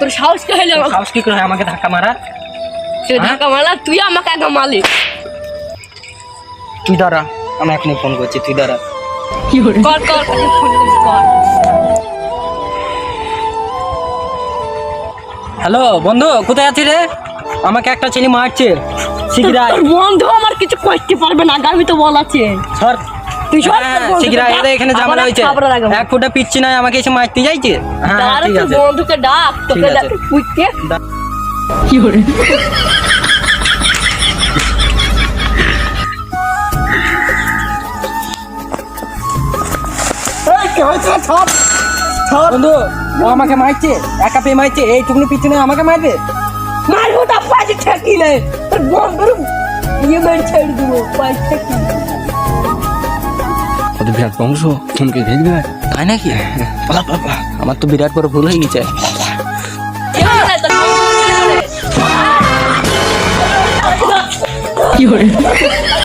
তোর সাহস কে হইল সাহস কি করে হয় আমাকে ধাক্কা মারা তুই ধাক্কা মারলা তুই আমাকে আগে মারলি। তুই দাঁড়া আমি এখনই ফোন করছি তুই দাঁড়া। কর কর কর, ফোন কর। হ্যালো বন্ধু কোথায় আছিস রে? আমাকে একটা ছেলে মারছে। শিগগিরাই তোর বন্ধু আমার কিছু করতে পারবে না আমি তো বলাছে সর। তুই হ্যাঁ, তোর বন্ধুকে শিগগিরাই ডাক, এদের এখানে ঝামেলা হয়েছে। এক ফুটা পিচ্ছি নাই আমাকে এসে মারতে যাইছে? হ্যাঁ ঠিক আছে। বন্ধুকে ডাক তোকে ঠিক আছে। ডাকে পুইতে বন্ধু ও আমাকে মারছে একা পেয়ে মারছে। এইটুকুনি পিছনে আমাকে মারবে? মারবো তা পাঁচে ঠেকি নেই তোর বন্ধুর ইয়ে মেরে ছেড়ে দেবো পাঁচে ঠেকি ওদের বিরাট বংশ ফোনকে ঘেঁক দেবে। তাই নাকি? পালা পালা। আমার তো বিরাট বড় ভুল হয়ে গেছে। কি